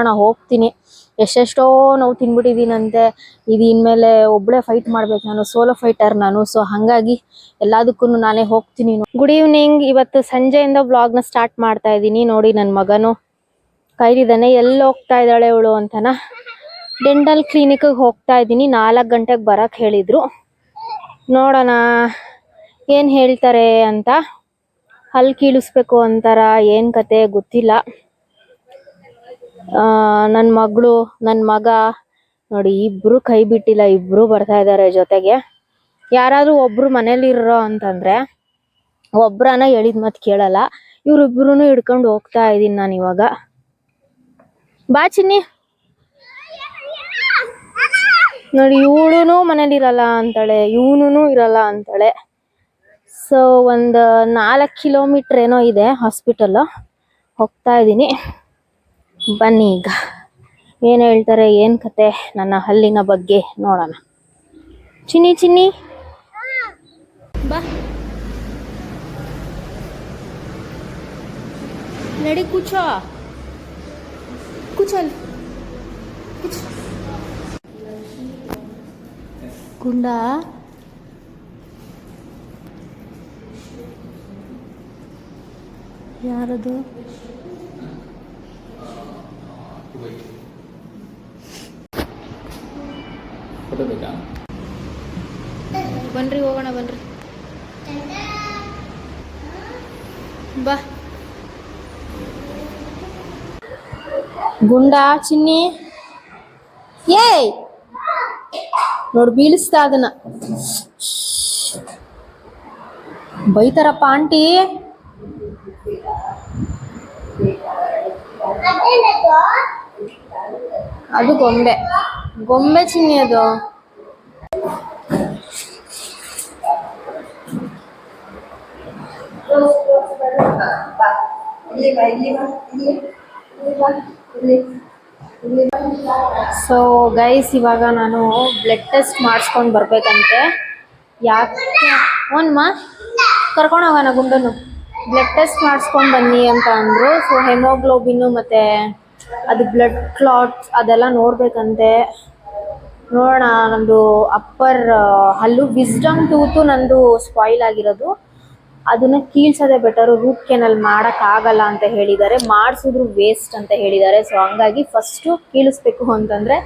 ಅಣ್ಣ ಹೋಗ್ತೀನಿ. ಎಷ್ಟೆಷ್ಟೋ ನೋವು ತಿನ್ಬಿಟ್ಟಿದ್ದೀನಂತೆ. ಇದು ಇನ್ಮೇಲೆ ಒಬ್ಳೆ ಫೈಟ್ ಮಾಡ್ಬೇಕು ನಾನು ಸೋಲೋ ಫೈಟರ್ ನಾನು. ಸೊ ಹಂಗಾಗಿ ಎಲ್ಲದಕ್ಕೂ ನಾನೇ ಹೋಗ್ತೀನಿ ಗುಡ್ ಈವ್ನಿಂಗ್ ಇವತ್ತು ಸಂಜೆಯಿಂದ ಬ್ಲಾಗ್ನ ಸ್ಟಾರ್ಟ್ ಮಾಡ್ತಾ ಇದ್ದೀನಿ. ನೋಡಿ ನನ್ನ ಮಗನು. ಕೈದಿದ್ದಾನೆ ಎಲ್ಲಿ ಹೋಗ್ತಾ ಇದ್ದಾಳೆ ಇವಳು ಅಂತನ? ಡೆಂಟಲ್ ಕ್ಲಿನಿಕ್ಗೆ ಹೋಗ್ತಾ ಇದ್ದೀನಿ. ನಾಲ್ಕು ಗಂಟೆಗೆ ಬರಕ್ಕೆ ಹೇಳಿದ್ರು. ನೋಡೋಣ, ಏನು ಹೇಳ್ತಾರೆ ಅಂತ. ಹಲ್ ಕೀಳಿಸ್ಬೇಕು ಅಂತಾರ, ಏನು ಕತೆ ಗೊತ್ತಿಲ್ಲ. ನನ್ನ ಮಗಳು ನನ್ನ ಮಗ, ನೋಡಿ ಇಬ್ರು ಕೈ ಬಿಟ್ಟಿಲ್ಲ, ಇಬ್ರು ಬರ್ತಾ ಇದ್ದಾರೆ ಜೊತೆಗೆ. ಯಾರಾದ್ರೂ ಒಬ್ರು ಮನೇಲಿ ಇರೋ ಅಂತಂದ್ರೆ ಒಬ್ರನ್ನ ಹೇಳಿದ್ ಮತ್ ಕೇಳಲ್ಲ. ಇವ್ರಿಬ್ರು ಹಿಡ್ಕೊಂಡು ಹೋಗ್ತಾ ಇದೀನಿ ನಾನು ಇವಾಗ. ಬಾ ಚಿನ್ನಿ. ನೋಡಿ ಇವಳು ಮನೇಲಿ ಇರಲ್ಲ ಅಂತಾಳೆ ಇವನು ಇರಲ್ಲ ಅಂತಾಳೆ. ಸೊ ಒಂದು ನಾಲ್ಕು ಕಿಲೋಮೀಟ್ರ್ ಏನೋ ಇದೆ ಹಾಸ್ಪಿಟಲ್ ಹೋಗ್ತಾ ಇದ್ದೀನಿ ಬನ್ನಿ ಈಗ. ಏನು ಹೇಳ್ತಾರೆ, ಏನು ಕತೆ ನನ್ನ ಹಲ್ಲಿನ ಬಗ್ಗೆ ನೋಡೋಣ. ಚಿನ್ನಿ ಚಿನ್ನಿ. ಬಾ. ನಡಿ, ಕೂಚೋ. ಕೂಚಲ್ ಗುಂಡ. ಯಾರದು? ಫೋಟೋ ಬೇಕಾ ಬನ್ರಿ ಹೋಗೋಣ ಬನ್ರಿ. ಬಾ. ಗುಂಡ ಚಿನ್ನಿ. ಏಯ್! ನೋಡ್ ಬೀಳಿಸ್ತಾ ಅದನ್ನ. ಬೈತಾರಪ್ಪ ಆಂಟಿ. ಅದು ಗೊಂಬೆ. ಗೊಂಬೆ ಚಿನ್ನಿ ಅದು. ಸೊ ಗೈಸ್ ಇವಾಗ ನಾನು ಬ್ಲಡ್ ಟೆಸ್ಟ್ ಮಾಡಿಸ್ಕೊಂಡು ಬರ್ಬೇಕಂತೆ. ಯಾಕೆ? ಓನ್ಮ ಕರ್ಕೊಂಡು ಹೋಗೋಣ ಗುಂಡನು ಬ್ಲಡ್ ಟೆಸ್ಟ್ ಮಾಡಿಸ್ಕೊಂಡು ಬನ್ನಿ ಅಂತ ಅಂದರು. ಸೊ ಹೆಮೋಗ್ಲೋಬಿನ್ನು ಮತ್ತು ಅದು ಬ್ಲಡ್ ಕ್ಲಾಟ್ಸ್ ಅದೆಲ್ಲ ನೋಡ್ಬೇಕಂತೆ. ನೋಡೋಣ, ನಂದು ಅಪ್ಪರ್ ಹಲ್ಲು ವಿಸ್ಡಮ್ ಟೂತು ನಂದು ಸ್ಪಾಯಿಲ್ ಆಗಿರೋದು. ಅದನ್ನ ಕೀಳ್ಸೋದೇ ಬೆಟರು ರೂಟ್ ಕೆನಲ್ ಆಗಲ್ಲ ಅಂತ ಹೇಳಿದ್ದಾರೆ. ಮಾಡಿಸಿದ್ರು ವೇಸ್ಟ್ ಅಂತ ಹೇಳಿದ್ದಾರೆ. ಸೊ ಹಂಗಾಗಿ ಫಸ್ಟು ಕೀಳಿಸ್ಬೇಕು ಅಂತಂದರೆ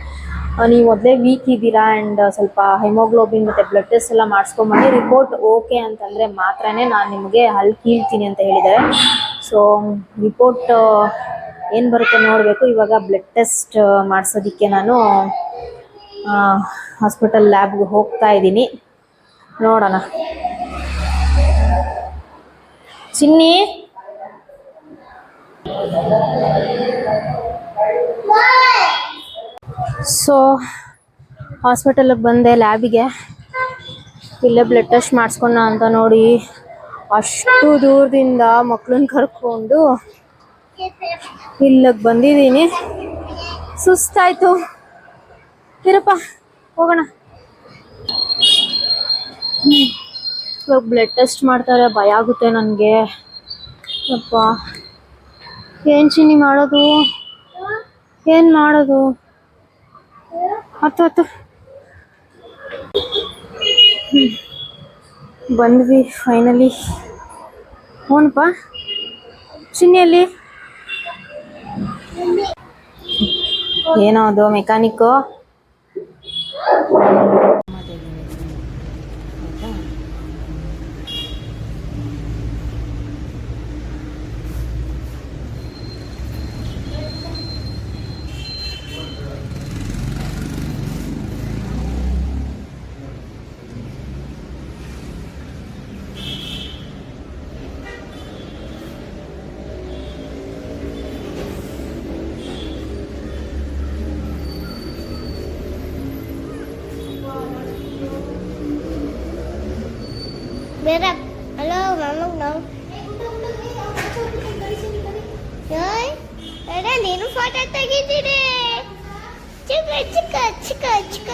ನೀವು ಮೊದಲೇ ವೀಕ್ ಇದ್ದೀರಾ ಆ್ಯಂಡ್ ಸ್ವಲ್ಪ ಹೆಮೋಗ್ಲೋಬಿನ್ ಮತ್ತು ಬ್ಲಡ್ ಟೆಸ್ಟ್ ಎಲ್ಲ ಮಾಡಿಸ್ಕೊಂಬನ್ನಿ. ರಿಪೋರ್ಟ್ ಓಕೆ ಅಂತಂದರೆ ಮಾತ್ರನೇ ನಾನು ನಿಮಗೆ ಹಲ್ಲು ಕೀಳ್ತೀನಿ ಅಂತ ಹೇಳಿದ್ದಾರೆ. ಸೊ ರಿಪೋರ್ಟ್ ಏನು ಬರುತ್ತೆ ನೋಡಬೇಕು. ಇವಾಗ ಬ್ಲಡ್ ಟೆಸ್ಟ್ ಮಾಡಿಸೋದಕ್ಕೆ ನಾನು ಹಾಸ್ಪಿಟಲ್ ಲ್ಯಾಬ್ಗೆ ಹೋಗ್ತಾ ಇದ್ದೀನಿ. ನೋಡೋಣ. ಚಿನ್ನಿ? ಸೊ ಹಾಸ್ಪಿಟಲ್ಗೆ ಬಂದೆ ಲ್ಯಾಬಿಗೆ ಇಲ್ಲೇ ಬ್ಲಡ್ ಟೆಸ್ಟ್ ಮಾಡಿಸ್ಕೊಂಡ ಅಂತ ನೋಡಿ. ಅಷ್ಟು ದೂರದಿಂದ ಮಕ್ಕಳನ್ನ ಕರ್ಕೊಂಡು ಇಲ್ಲಿಗೆ ಬಂದಿದ್ದೀನಿ ಸುಸ್ತಾಯ್ತು. ಇರಪ್ಪ, ಹೋಗೋಣ. ಇವಾಗ ಬ್ಲಡ್ ಟೆಸ್ಟ್ ಮಾಡ್ತಾರೆ, ಭಯ ಆಗುತ್ತೆ ನನಗೆ. ಅಪ್ಪ ಏನು ಚಿನ್ನಿ ಮಾಡೋದು? ಏನು ಮಾಡೋದು? ಹತ್ತು ಹತ್ತು. ಬಂದ್ವಿ ಫೈನಲಿ ಹ್ಞೂನಪ್ಪ ಚಿನ್ನಿಯಲ್ಲಿ ಏನೋ ಅದು mechanic Berak. Halo, mamang dong. Yoy, ada ನೀನು ಫೋಟೋ ತೆಗಿತೀರಿ ಚಿಕ್ಕ ಚಿಕ್ಕ ಚಿಕ್ಕ ಚಿಕ್ಕ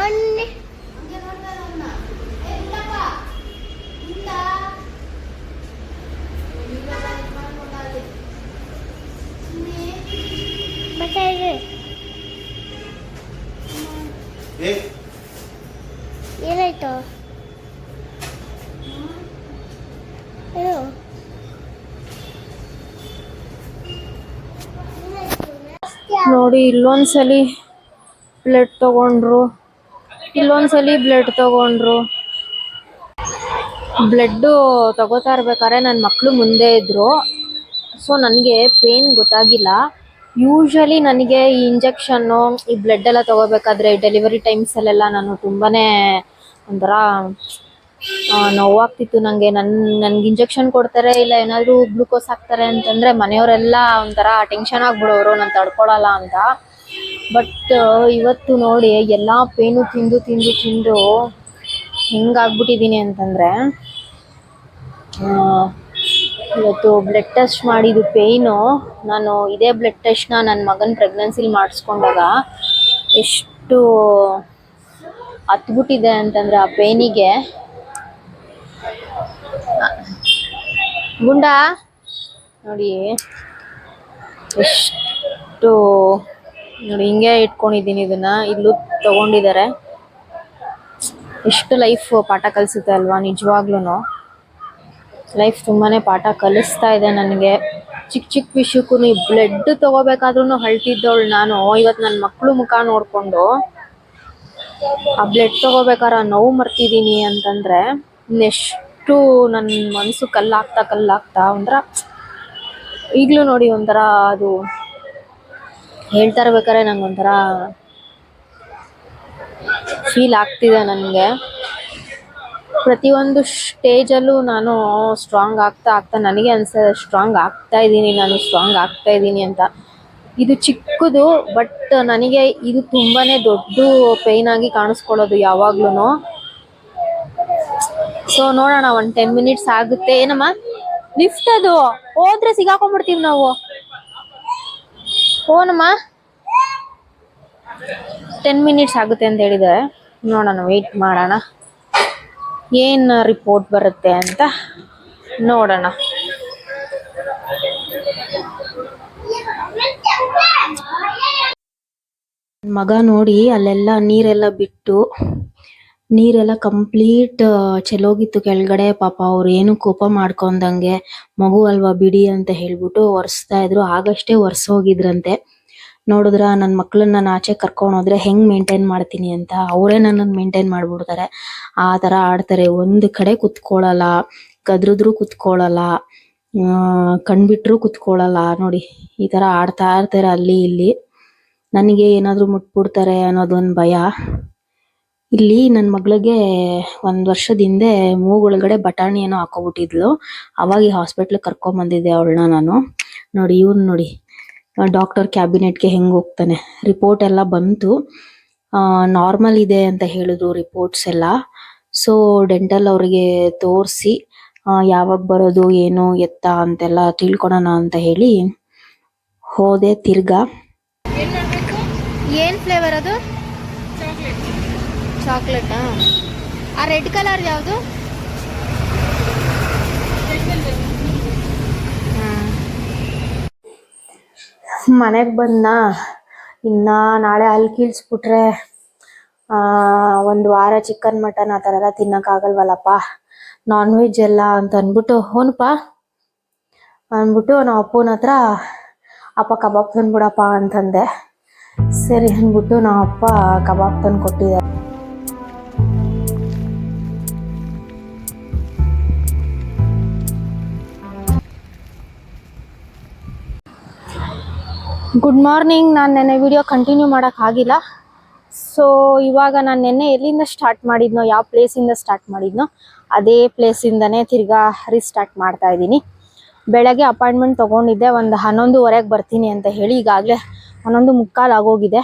ಒನ್ನೆ ನೋಡ್ತಾ ಇದೆ ಏ ಏನಾಯ್ತು ಏನು ನೋಡಿ, ಇಲ್ಲೊಂದ್ಸಲಿ ಬ್ಲಡ್ ತಗೊಂಡ್ರು. ಇಲ್ಲೊಂದ್ಸಲಿ ಬ್ಲಡ್ ತಗೊಂಡ್ರು. ಬ್ಲಡ್ಡು ತಗೋತಾ ಇರ್ಬೇಕಾದ್ರೆ ನನ್ನ ಮಕ್ಕಳು ಮುಂದೆ ಇದ್ರು. ಸೊ ನನಗೆ ಪೇನ್ ಗೊತ್ತಾಗಿಲ್ಲ. ಯೂಶಲಿ ನನಗೆ ಈ ಇಂಜೆಕ್ಷನ್ನು ಈ ಬ್ಲಡ್ ಎಲ್ಲ ತಗೋಬೇಕಾದ್ರೆ ಡೆಲಿವರಿ ಟೈಮ್ಸಲ್ಲೆಲ್ಲ ನಾನು ತುಂಬಾ ಒಂಥರ ನೋವಾಗ್ತಿತ್ತು. ನನಗೆ ನನ್ನ ನನ್ಗೆ ಇಂಜೆಕ್ಷನ್ ಕೊಡ್ತಾರೆ ಇಲ್ಲ ಏನಾದರೂ ಗ್ಲೂಕೋಸ್ ಹಾಕ್ತಾರೆ ಅಂತಂದರೆ ಮನೆಯವರೆಲ್ಲ ಒಂಥರ ಟೆನ್ಷನ್ ಆಗ್ಬಿಡೋರು, ನಾನು ತಡ್ಕೊಳಲ್ಲ ಅಂತ. ಬಟ್ ಇವತ್ತು ನೋಡಿ ಎಲ್ಲ ಪೇನು ತಿಂದು ತಿಂದು ತಿಂದು ಹೆಂಗಾಗ್ಬಿಟ್ಟಿದ್ದೀನಿ ಅಂತಂದರೆ ಇವತ್ತು ಬ್ಲಡ್ ಟೆಸ್ಟ್ ಮಾಡಿದ್ದು ಪೇಯ್ನು ನಾನು ಇದೇ ಬ್ಲಡ್ ಟೆಸ್ಟ್ನ ನನ್ನ ಮಗನ ಪ್ರೆಗ್ನೆನ್ಸಿಲಿ ಮಾಡಿಸ್ಕೊಂಡಾಗ ಎಷ್ಟು ಹತ್ಬಿಟ್ಟಿದೆ ಅಂತಂದರೆ ಆ ಪೇನಿಗೆ ಗುಂಡ? ನೋಡಿ. ಎಷ್ಟು ನೋಡಿ, ಹಿಂಗೆ ಇಟ್ಕೊಂಡಿದ್ದೀನಿ ಇದನ್ನ. ಇಲ್ಲೂ ತಗೊಂಡಿದ್ದಾರೆ. ಎಷ್ಟು ಲೈಫ್ ಪಾಠ ಕಲಿಸುತ್ತೆ ಅಲ್ವಾ ನಿಜವಾಗ್ಲೂ ಲೈಫ್ ತುಂಬಾನೇ ಪಾಠ ಕಲಿಸ್ತಾ ಇದೆ ನನಗೆ. ಚಿಕ್ಕ ಚಿಕ್ಕ ವಿಷಯಕ್ಕೂ ಬ್ಲಡ್ ತಗೋಬೇಕಾದ್ರೂ ಹಳ್ತಿದ್ದವಳು ನಾನು. ಇವತ್ತು ನನ್ನ ಮಕ್ಕಳು ಮುಖ ನೋಡಿಕೊಂಡು ಆ ಬ್ಲಡ್ ತಗೋಬೇಕಾರ ನೋವು ಮರ್ತಿದ್ದೀನಿ ಅಂತಂದ್ರೆ ಇನ್ನೆಷ್ಟು ನನ್ನ ಮನಸ್ಸು ಕಲ್ಲಾಗ್ತಾ ಕಲ್ಲಾಗ್ತಾ ಒಂಥರ, ಈಗಲೂ ನೋಡಿ ಒಂಥರ ಅದು ಹೇಳ್ತಾ ಇರ್ಬೇಕಾದ್ರೆ ನಂಗೆ ಒಂಥರ ಫೀಲ್ ಆಗ್ತಿದೆ ನನಗೆ. ಪ್ರತಿಯೊಂದು ಸ್ಟೇಜಲ್ಲೂ ನಾನು ಸ್ಟ್ರಾಂಗ್ ಆಗ್ತಾ ಆಗ್ತಾ ನನಗೆ ಅನ್ಸ ಸ್ಟ್ರಾಂಗ್ ಆಗ್ತಾ ಇದ್ದೀನಿ, ನಾನು ಸ್ಟ್ರಾಂಗ್ ಆಗ್ತಾ ಇದ್ದೀನಿ ಅಂತ. ಇದು ಚಿಕ್ಕದು ಬಟ್ ನನಗೆ ಇದು ತುಂಬಾನೇ ದೊಡ್ಡ ಪೇಯ್ನಾಗಿ ಕಾಣಿಸ್ಕೊಳ್ಳೋದು ಯಾವಾಗ್ಲೂ ಸೊ ನೋಡೋಣ, ಒಂದು ಟೆನ್ ಮಿನಿಟ್ಸ್ ಆಗುತ್ತೆ. ಏನಮ್ಮ? ಲಿಫ್ಟ್ ಅದು. ಹೋದ್ರೆ ಸಿಗಾಕೊಂಡ್ಬಿಡ್ತೀವಿ ನಾವು. ಓನಮ್ಮ ಟೆನ್ ಮಿನಿಟ್ಸ್ ಆಗುತ್ತೆ ಅಂತ ಹೇಳಿದ್ದಾರೆ ನೋಡೋಣ ವೆಯ್ಟ್ ಮಾಡೋಣ. ಏನು ರಿಪೋರ್ಟ್ ಬರುತ್ತೆ ಅಂತ ನೋಡೋಣ. ಮಗ ನೋಡಿ ಅಲ್ಲೆಲ್ಲ ನೀರೆಲ್ಲ ಬಿಟ್ಟು ನೀರೆಲ್ಲ ಕಂಪ್ಲೀಟ್ ಚೆಲ್ಲೋಗಿತ್ತು ಕೆಳಗಡೆ. ಪಾಪ ಅವ್ರು ಏನು ಕೋಪ ಮಾಡ್ಕೊಂಡಂಗೆ ಮಗು ಅಲ್ವಾ ಬಿಡಿ ಅಂತ ಹೇಳ್ಬಿಟ್ಟು ಒರೆಸ್ತಾ ಇದ್ರು. ಆಗಷ್ಟೇ ಒರೆಸೋಗಿದ್ರಂತೆ ನೋಡಿದ್ರ ನನ್ನ ಮಕ್ಕಳನ್ನ ನಾನು ಆಚೆ ಕರ್ಕೊಂಡು ಹೋದ್ರೆ ಹೆಂಗ್ ಮೇಂಟೈನ್ ಮಾಡ್ತೀನಿ ಅಂತ ಅವರೇ ನನ್ನನ್ನು ಮೇಂಟೈನ್ ಮಾಡ್ಬಿಡ್ತಾರೆ. ಆ ತರ ಆಡ್ತಾರೆ. ಒಂದು ಕಡೆ ಕುತ್ಕೊಳ್ಳಲ್ಲ ಕದ್ರಿದ್ರು ಕುತ್ಕೊಳ್ಳಲ್ಲ ಕಣ್ಬಿಟ್ರು ಕುತ್ಕೊಳ್ಳಲ್ಲ ನೋಡಿ, ಈ ತರ ಆಡ್ತಾ ಇರ್ತಾರೆ ಅಲ್ಲಿ ಇಲ್ಲಿ. ನನಗೆ ಏನಾದ್ರು ಮುಟ್ಬಿಡ್ತಾರೆ ಅನ್ನೋದೊಂದು ಭಯ. ಇಲ್ಲಿ ನನ್ನ ಮಗಳಿಗೆ ಒಂದ್ ವರ್ಷದ ಹಿಂದೆ ಮೂಗೊಳಗಡೆ ಬಟಾಣಿ ಏನೋ ಹಾಕೋಬಿಟ್ಟಿದ್ಲು. ಅವಾಗ ಈ ಹಾಸ್ಪಿಟ್ಲ್ ಕರ್ಕೊಂಡ್ ಬಂದಿದ್ದೆ ಅವಳನ್ನ ನಾನು. ನೋಡಿ, ಇವ್ನ್ ನೋಡಿ. ಡಾಕ್ಟರ್ ಕ್ಯಾಬಿನೆಟ್ಗೆ ಹೆಂಗ್ ಹೋಗ್ತಾನೆ. ರಿಪೋರ್ಟ್ ಎಲ್ಲ ಬಂತು. ನಾರ್ಮಲ್ ಇದೆ ಅಂತ ಹೇಳಿದ್ರು ರಿಪೋರ್ಟ್ಸ್ ಎಲ್ಲ. ಸೊ ಡೆಂಟಲ್ ಅವ್ರಿಗೆ ತೋರಿಸಿ ಯಾವಾಗ ಬರೋದು, ಏನು, ಎತ್ತ ಅಂತೆಲ್ಲ ತಿಳ್ಕೊಳೋಣ ಅಂತ ಹೇಳಿ ಹೋದೆ ತಿರ್ಗಾ. ಏನ್ ಫ್ಲೇವರ್ ಅದು? ಚಾಕ್ಲೇಟ್ ಆ? ರೆಡ್ ಕಲರ್ ಯಾವುದು? ಮನೆಗೆ ಬಂದ ಇನ್ನ ನಾಳೆ ಅಲ್ಲಿ ಕೀಳ್ಸ್ಬಿಟ್ರೆ ಒಂದು ವಾರ ಚಿಕನ್ ಮಟನ್ ಆ ಥರ ಎಲ್ಲ ತಿನ್ನಕ್ಕಾಗಲ್ವಲ್ಲಪ್ಪ ನಾನ್ ವೆಜ್ ಎಲ್ಲ ಅಂತ ಅಂದ್ಬಿಟ್ಟು ಹೋನಪ್ಪ ಅಂದ್ಬಿಟ್ಟು ನಾವು ಅಪ್ಪನ ಹತ್ರ, ಅಪ್ಪ ಕಬಾಬ್ ತಂದ್ಬಿಡಪ್ಪ ಅಂತಂದೆ. ಸರಿ ಅಂದ್ಬಿಟ್ಟು ನಾವು ಅಪ್ಪ ಕಬಾಬ್ ತಂದು ಕೊಟ್ಟಿದ್ದಾರೆ ಗುಡ್ ಮಾರ್ನಿಂಗ್ ನಾನು ನೆನ್ನೆ ವಿಡಿಯೋ ಕಂಟಿನ್ಯೂ ಮಾಡೋಕ್ಕಾಗಿಲ್ಲ ಸೊ ಇವಾಗ ನಾನು ನೆನ್ನೆ ಎಲ್ಲಿಂದ ಸ್ಟಾರ್ಟ್ ಮಾಡಿದ್ನೋ, ಯಾವ ಪ್ಲೇಸಿಂದ ಸ್ಟಾರ್ಟ್ ಮಾಡಿದ್ನೋ, ಅದೇ ಪ್ಲೇಸಿಂದನೇ ತಿರ್ಗಾ ರೀಸ್ಟಾರ್ಟ್ ಮಾಡ್ತಾ ಇದ್ದೀನಿ. ಬೆಳಗ್ಗೆ ಅಪಾಯಿಂಟ್ಮೆಂಟ್ ತೊಗೊಂಡಿದ್ದೆ, ಒಂದು ಹನ್ನೊಂದುವರೆಗೆ ಬರ್ತೀನಿ ಅಂತ ಹೇಳಿ ಈಗಾಗಲೇ ಹನ್ನೊಂದು ಮುಕ್ಕಾಲು ಆಗೋಗಿದೆ.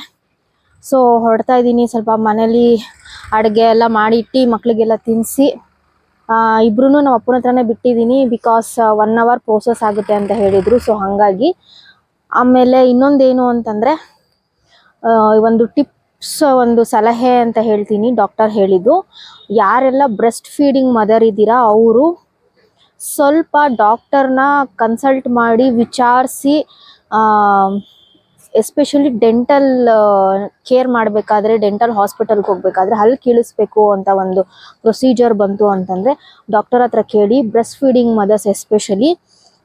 ಸೊ ಹೊಡ್ತಾ ಇದ್ದೀನಿ, ಸ್ವಲ್ಪ ಮನೇಲಿ ಅಡುಗೆ ಎಲ್ಲ ಮಾಡಿಟ್ಟು ಮಕ್ಕಳಿಗೆಲ್ಲ ತಿನ್ನಿಸಿ ಇಬ್ಬರೂ ನಮ್ಮ ಅಪ್ಪನ ಹತ್ರನೇ ಬಿಟ್ಟಿದ್ದೀನಿ ಬಿಕಾಸ್ ಒನ್ ಅವರ್ ಪ್ರೋಸೆಸ್ ಆಗುತ್ತೆ ಅಂತ ಹೇಳಿದರು. ಸೊ ಹಾಗಾಗಿ ಆಮೇಲೆ ಇನ್ನೊಂದೇನು ಅಂತಂದರೆ ಒಂದು ಟಿಪ್ಸ್, ಒಂದು ಸಲಹೆ ಅಂತ ಹೇಳ್ತೀನಿ ಡಾಕ್ಟರ್ ಹೇಳಿದ್ದು. ಯಾರೆಲ್ಲ ಬ್ರೆಸ್ಟ್ ಫೀಡಿಂಗ್ ಮದರ್ ಇದ್ದೀರಾ, ಅವರು ಸ್ವಲ್ಪ ಡಾಕ್ಟರ್ನ ಕನ್ಸಲ್ಟ್ ಮಾಡಿ ವಿಚಾರಿಸಿ ಎಸ್ಪೆಷಲಿ ಡೆಂಟಲ್ ಕೇರ್ ಮಾಡಬೇಕಾದ್ರೆ, ಡೆಂಟಲ್ ಹಾಸ್ಪಿಟಲ್ಗೆ ಹೋಗಬೇಕಾದ್ರೆ ಹಲ್ಲು ಕೀಳಿಸ್ಬೇಕು ಅಂತ ಒಂದು ಪ್ರೊಸೀಜರ್ ಬಂತು ಅಂತಂದರೆ, ಡಾಕ್ಟರ್ ಹತ್ರ ಕೇಳಿ ಬ್ರೆಸ್ಟ್ ಫೀಡಿಂಗ್ ಮದರ್ಸ್ ಎಸ್ಪೆಷಲಿ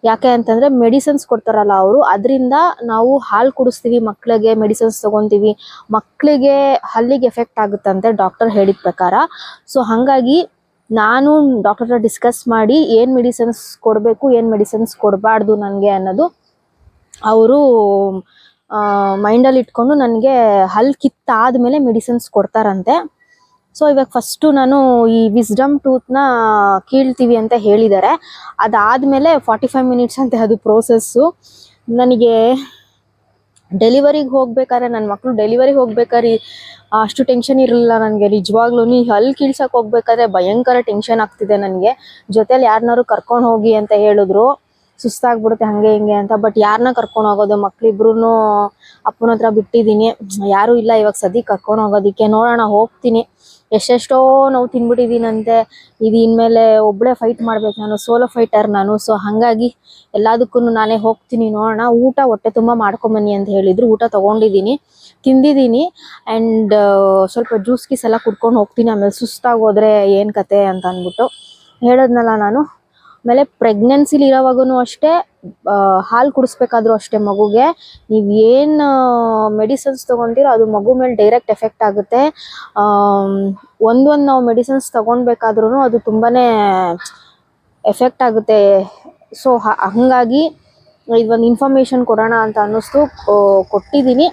ಯಾಕೆ ಅಂತಂದ್ರೆ ಮೆಡಿಸನ್ಸ್ ಕೊಡ್ತಾರಲ್ಲ ಅವರು. ಅದರಿಂದ ನಾವು ಹಾಲು ಕುಡಿಸ್ತೀವಿ ಮಕ್ಕಳಿಗೆ ಮೆಡಿಸನ್ಸ್ ತಗೊತೀವಿ. ಮಕ್ಕಳಿಗೆ ಹಲ್ಲಿಗೆ ಎಫೆಕ್ಟ್ ಆಗುತ್ತಂತೆ ಡಾಕ್ಟರ್ ಹೇಳಿದ ಪ್ರಕಾರ. ಸೊ ಹಾಗಾಗಿ ನಾನು ಡಾಕ್ಟರ್ ಡಿಸ್ಕಸ್ ಮಾಡಿ ಏನು ಮೆಡಿಸನ್ಸ್ ಕೊಡಬೇಕು, ಏನು ಮೆಡಿಸನ್ಸ್ ಕೊಡಬಾರ್ದು ನನಗೆ ಅನ್ನೋದು ಅವರು ಮೈಂಡಲ್ಲಿ ಇಟ್ಕೊಂಡು ನನಗೆ ಹಲ್ ಕಿತ್ತಾದ್ಮೇಲೆ ಮೆಡಿಸಿನ್ಸ್ ಕೊಡ್ತಾರಂತೆ. ಸೊ ಇವಾಗ ಫಸ್ಟು ನಾನು ಈ ವಿಸ್ಡಮ್ ಟೂತ್ನ ಕೀಳ್ತೀವಿ ಅಂತ ಹೇಳಿದ್ದಾರೆ ಅದಾದಮೇಲೆ ಫಾರ್ಟಿ ಫೈವ್ ಮಿನಿಟ್ಸ್ ಅಂತೆ ಅದು ಪ್ರೋಸೆಸ್ಸು ನನಗೆ ಡೆಲಿವರಿಗೆ ಹೋಗ್ಬೇಕಾದ್ರೆ ನನ್ನ ಮಕ್ಕಳು ಡೆಲಿವರಿಗೆ ಹೋಗ್ಬೇಕಾದ್ರೆ ಅಷ್ಟು ಟೆನ್ಷನ್ ಇರಲಿಲ್ಲ ನನಗೆ ನಿಜವಾಗ್ಲೂ ಹಲ್ ಕೀಳ್ಸಕ್ಕೆ ಹೋಗ್ಬೇಕಾದ್ರೆ ಭಯಂಕರ ಟೆನ್ಷನ್ ಆಗ್ತಿದೆ ನನಗೆ. ಜೊತೆಲಿ ಯಾರನ್ನಾರು ಕರ್ಕೊಂಡು ಹೋಗಿ ಅಂತ ಹೇಳಿದ್ರು. ಸುಸ್ತಾಗ್ಬಿಡುತ್ತೆ, ಹಂಗೆ ಹಿಂಗೆ ಅಂತ. ಬಟ್ ಯಾರನ್ನ ಕರ್ಕೊಂಡು ಹೋಗೋದು? ಮಕ್ಳಿಬ್ರು ಅಪ್ಪನ ಹತ್ರ ಬಿಟ್ಟಿದ್ದೀನಿ. ಯಾರು ಇಲ್ಲ, ಇವಾಗ ಸದ್ಯಕ್ಕೆ ಕರ್ಕೊಂಡು ಹೋಗೋದಕ್ಕೆ. ನೋಡೋಣ, ಹೋಗ್ತೀನಿ. ಎಷ್ಟೆಷ್ಟೋ ನೋವು ತಿನ್ಬಿಟ್ಟಿದ್ದೀನಂತೆ. ಇದು ಇನ್ಮೇಲೆ ಒಬ್ಳೆ ಫೈಟ್ ಮಾಡ್ಬೇಕು ನಾನು ಸೋಲೋ ಫೈಟರ್ ನಾನು. ಸೊ ಹಾಗಾಗಿ ಎಲ್ಲದಕ್ಕೂ ನಾನೇ ಹೋಗ್ತೀನಿ. ನೋಡೋಣ, ಊಟ ಹೊಟ್ಟೆ ತುಂಬ ಮಾಡ್ಕೊಂಬನ್ನಿ ಅಂತ ಹೇಳಿದ್ರು. ಊಟ ತೊಗೊಂಡಿದ್ದೀನಿ, ತಿಂದಿದ್ದೀನಿ. ಆ್ಯಂಡ್ ಸ್ವಲ್ಪ ಜ್ಯೂಸ್ ಗೀಸ್ ಎಲ್ಲ ಕುಡ್ಕೊಂಡು ಹೋಗ್ತೀನಿ. ಆಮೇಲೆ ಸುಸ್ತಾಗೋದ್ರೆ ಏನು ಕತೆ ಅಂತ ಅಂದ್ಬಿಟ್ಟು ಹೇಳಿದ್ನಲ್ಲ ನಾನು. ಆಮೇಲೆ ಪ್ರೆಗ್ನೆನ್ಸಿಲಿ ಇರೋವಾಗೂ ಅಷ್ಟೇ ಹಾಲು ಕುಡಿಸ್ಬೇಕಾದ್ರೂ ಅಷ್ಟೇ ಮಗುಗೆ. ನೀವು ಏನು ಮೆಡಿಸನ್ಸ್ ತೊಗೊತೀರೋ ಅದು ಮಗು ಮೇಲೆ ಡೈರೆಕ್ಟ್ ಎಫೆಕ್ಟ್ ಆಗುತ್ತೆ. ಒಂದೊಂದು ನಾವು ಮೆಡಿಸನ್ಸ್ ತೊಗೊಳ್ಬೇಕಾದ್ರೂ ಅದು ತುಂಬಾ ಎಫೆಕ್ಟ್ ಆಗುತ್ತೆ. ಸೊ ಹಾಗಾಗಿ ಇದೊಂದು ಇನ್ಫಾರ್ಮೇಷನ್ ಕೊಡೋಣ ಅಂತ ಅನ್ನಿಸ್ತು. ಕೊಟ್ಟಿದ್ದೀನಿ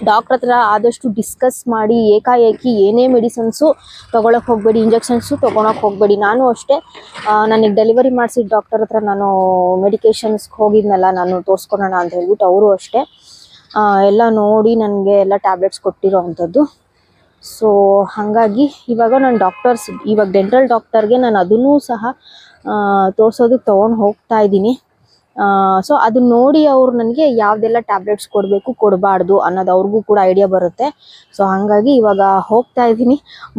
ಡಾಕ್ಟ್ರ್ ಹತ್ರ ಆದಷ್ಟು ಡಿಸ್ಕಸ್ ಮಾಡಿ ಏಕಾಏಕಿ ಏನೇ ಮೆಡಿಸನ್ಸು ತೊಗೊಳಕ್ಕೆ ಹೋಗಬೇಡಿ, ಇಂಜೆಕ್ಷನ್ಸು ತೊಗೊಳಕ್ಕೆ ಹೋಗಬೇಡಿ. ನಾನು ಅಷ್ಟೇ ನನಗೆ ಡೆಲಿವರಿ ಮಾಡಿಸಿದ ಡಾಕ್ಟರ್ ಹತ್ರ ನಾನು ಮೆಡಿಕೇಷನ್ಸ್ಗೆ ಹೋಗಿದ್ನಲ್ಲ, ನಾನು ತೋರಿಸ್ಕೊಳೋಣ ಅಂತ ಹೇಳ್ಬಿಟ್ಟು ಅವರು ಅಷ್ಟೇ ಎಲ್ಲ ನೋಡಿ ನನಗೆ ಎಲ್ಲ ಟ್ಯಾಬ್ಲೆಟ್ಸ್ ಕೊಟ್ಟಿರೋ ಅಂಥದ್ದು. ಸೊ, ಹಾಗಾಗಿ ಇವಾಗ ನಾನು ಡಾಕ್ಟರ್ಸ್, ಇವಾಗ ಡೆಂಟಲ್ ಡಾಕ್ಟರ್ಗೆ ನಾನು ಅದನ್ನೂ ಸಹ ತೋರಿಸೋದಕ್ಕೆ ತೊಗೊಂಡು ಹೋಗ್ತಾ ಇದ್ದೀನಿ. ಸೊ ಅದು ನೋಡಿ ಅವ್ರು ನನಗೆ ಯಾವುದೆಲ್ಲ ಟ್ಯಾಬ್ಲೆಟ್ಸ್ ಕೊಡಬೇಕು, ಕೊಡಬಾರ್ದು ಅನ್ನೋದು ಅವ್ರಿಗೂ ಕೂಡ ಐಡಿಯಾ ಬರುತ್ತೆ. ಸೊ ಹಾಗಾಗಿ ಇವಾಗ ಹೋಗ್ತಾ ಇದ್ದೀನಿ.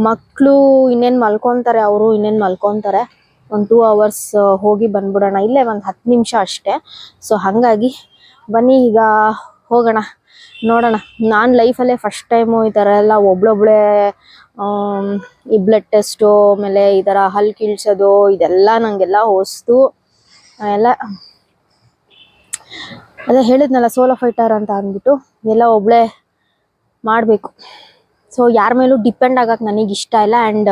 ಮಕ್ಕಳು ಇನ್ನೇನು ಮಲ್ಕೊತಾರೆ, ಅವರು ಇನ್ನೇನು ಮಲ್ಕೊತಾರೆ. ಒಂದು ಟೂ ಅವರ್ಸ್ ಹೋಗಿ ಬಂದ್ಬಿಡೋಣ. ಇಲ್ಲೇ ಒಂದು ಹತ್ತು ನಿಮಿಷ ಅಷ್ಟೇ. ಸೊ ಹಾಗಾಗಿ ಬನ್ನಿ, ಈಗ ಹೋಗೋಣ. ನೋಡೋಣ. ನಾನು ಲೈಫಲ್ಲೇ ಫಸ್ಟ್ ಟೈಮು ಈ ಥರ ಎಲ್ಲ ಒಬ್ಳೊಬ್ಳೆ ಈ ಬ್ಲಡ್ ಟೆಸ್ಟು ಆಮೇಲೆ ಈ ಥರ ಹಲ್ಲು ಕೀಳ್ಸೋದು, ಇದೆಲ್ಲ ನನಗೆಲ್ಲ ಹೊಸ್ತು, ಎಲ್ಲ ಅದೇ ಹೇಳಿದ್ನಲ್ಲ ಸೋಲೋ ಫೈಟರ್ ಅಂತ ಅಂದ್ಬಿಟ್ಟು, ಎಲ್ಲ ಒಬ್ಳೆ ಮಾಡಬೇಕು. ಸೊ ಯಾರ ಮೇಲೂ ಡಿಪೆಂಡ್ ಆಗಕ್ಕೆ ನನಗೆ ಇಷ್ಟ ಇಲ್ಲ. ಆ್ಯಂಡ್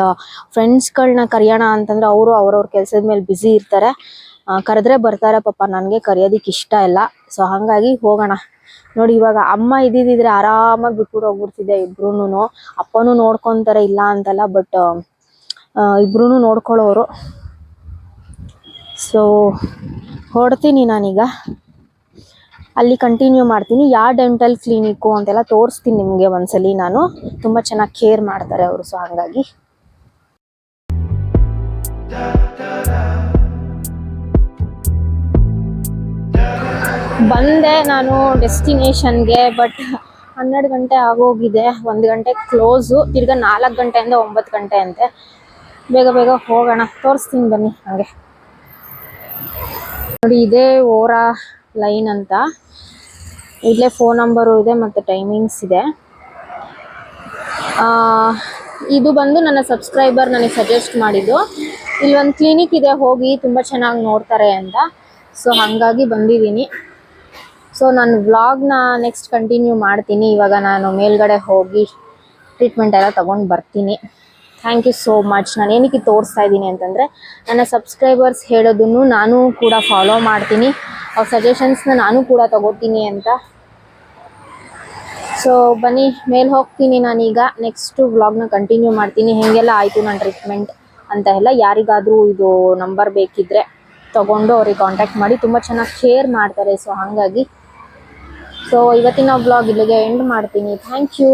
ಫ್ರೆಂಡ್ಸ್ಗಳನ್ನ ಕರೆಯೋಣ ಅಂತಂದ್ರೆ ಅವರು ಅವ್ರವ್ರ ಕೆಲಸದ ಮೇಲೆ ಬ್ಯುಸಿ ಇರ್ತಾರೆ. ಕರೆದ್ರೆ ಬರ್ತಾರೆ ಪಾಪ, ನನಗೆ ಕರೆಯೋದಕ್ಕೆ ಇಷ್ಟ ಇಲ್ಲ. ಸೊ ಹಾಗಾಗಿ ಹೋಗೋಣ. ನೋಡಿ, ಇವಾಗ ಅಮ್ಮ ಇದ್ದಿದ್ರೆ ಆರಾಮಾಗಿ ಬಿಟ್ಬಿಟ್ಟು ಹೋಗ್ಬಿಡ್ತಿದ್ದೆ ಇಬ್ರು ಅಪ್ಪನೂ ನೋಡ್ಕೊತಾರೆ ಇಲ್ಲ ಅಂತಲ್ಲ ಬಟ್ ಇಬ್ರು ನೋಡ್ಕೊಳ್ಳೋರು. ಸೊ ಹೊಡ್ತೀನಿ ನಾನೀಗ. ಅಲ್ಲಿ ಕಂಟಿನ್ಯೂ ಮಾಡ್ತೀನಿ. ಯಾವ ಡೆಂಟಲ್ ಕ್ಲಿನಿಕ್ಕು ಅಂತೆಲ್ಲ ತೋರಿಸ್ತೀನಿ ನಿಮಗೆ ಒಂದ್ಸಲಿ ನಾನು. ತುಂಬ ಚೆನ್ನಾಗಿ ಕೇರ್ ಮಾಡ್ತಾರೆ ಅವರು ಸೊ ಹಾಗಾಗಿ. ಬಂದೆ ನಾನು ಡೆಸ್ಟಿನೇಷನ್ಗೆ ಬಟ್ ಹನ್ನೆರಡು ಗಂಟೆ ಆಗೋಗಿದೆ. ಒಂದು ಗಂಟೆ ಕ್ಲೋಸು ತಿರ್ಗ ನಾಲ್ಕು ಗಂಟೆಯಿಂದ ಒಂಬತ್ತು ಗಂಟೆ ಅಂತೆ ಬೇಗ ಬೇಗ ಹೋಗೋಣ. ತೋರಿಸ್ತೀನಿ ಬನ್ನಿ ಹಾಗೆ. ನೋಡಿ, ಇದೇ ಓರಾ ಲೈನ್ ಅಂತ. ಇಲ್ಲೇ ಫೋನ್ ನಂಬರು ಇದೆ ಮತ್ತು ಟೈಮಿಂಗ್ಸ್ ಇದೆ. ಇದು ಬಂದು ನನ್ನ ಸಬ್ಸ್ಕ್ರೈಬರ್ ನನಗೆ ಸಜೆಸ್ಟ್ ಮಾಡಿದ್ದು. ಇಲ್ಲಿ ಒಂದು ಕ್ಲಿನಿಕ್ ಇದೆ, ಹೋಗಿ ತುಂಬ ಚೆನ್ನಾಗಿ ನೋಡ್ತಾರೆ ಅಂತ. ಸೊ ಹಾಗಾಗಿ ಬಂದಿದ್ದೀನಿ. ಸೊ ನಾನು ವ್ಲಾಗ್ನ ನೆಕ್ಸ್ಟ್ ಕಂಟಿನ್ಯೂ ಮಾಡ್ತೀನಿ. ಇವಾಗ ನಾನು ಮೇಲ್ಗಡೆ ಹೋಗಿ ಟ್ರೀಟ್ಮೆಂಟ್ ಎಲ್ಲ ತೊಗೊಂಡು ಬರ್ತೀನಿ. ಥ್ಯಾಂಕ್ ಯು ಸೋ ಮಚ್ ನಾನು ಏನಕ್ಕೆ ತೋರಿಸ್ತಾ ಇದ್ದೀನಿ ಅಂತಂದರೆ, ನನ್ನ ಸಬ್ಸ್ಕ್ರೈಬರ್ಸ್ ಹೇಳೋದನ್ನು ನಾನು ಕೂಡ ಫಾಲೋ ಮಾಡ್ತೀನಿ. ಅವ್ರ ಸಜೆಷನ್ಸ್ನ ನಾನು ಕೂಡ ತಗೋತೀನಿ ಅಂತ. ಸೊ ಬನ್ನಿ, ಮೇಲೆ ಹೋಗ್ತೀನಿ ನಾನೀಗ. ನೆಕ್ಸ್ಟು ವ್ಲಾಗ್ನ ಕಂಟಿನ್ಯೂ ಮಾಡ್ತೀನಿ. ಹೇಗೆಲ್ಲ ಆಯಿತು ನನ್ನ ಟ್ರೀಟ್ಮೆಂಟ್ ಅಂತ ಎಲ್ಲ ಯಾರಿಗಾದರೂ ಇದು ನಂಬರ್ ಬೇಕಿದ್ದರೆ ತಗೊಂಡು ಅವ್ರಿಗೆ ಕಾಂಟ್ಯಾಕ್ಟ್ ಮಾಡಿ. ತುಂಬ ಚೆನ್ನಾಗಿ ಕೇರ್ ಮಾಡ್ತಾರೆ ಸೊ ಹಾಗಾಗಿ. ಸೊ ಇವತ್ತಿನ ವ್ಲಾಗ್ ಇಲ್ಲಿಗೆ ಎಂಡ್ ಮಾಡ್ತೀನಿ. Thank you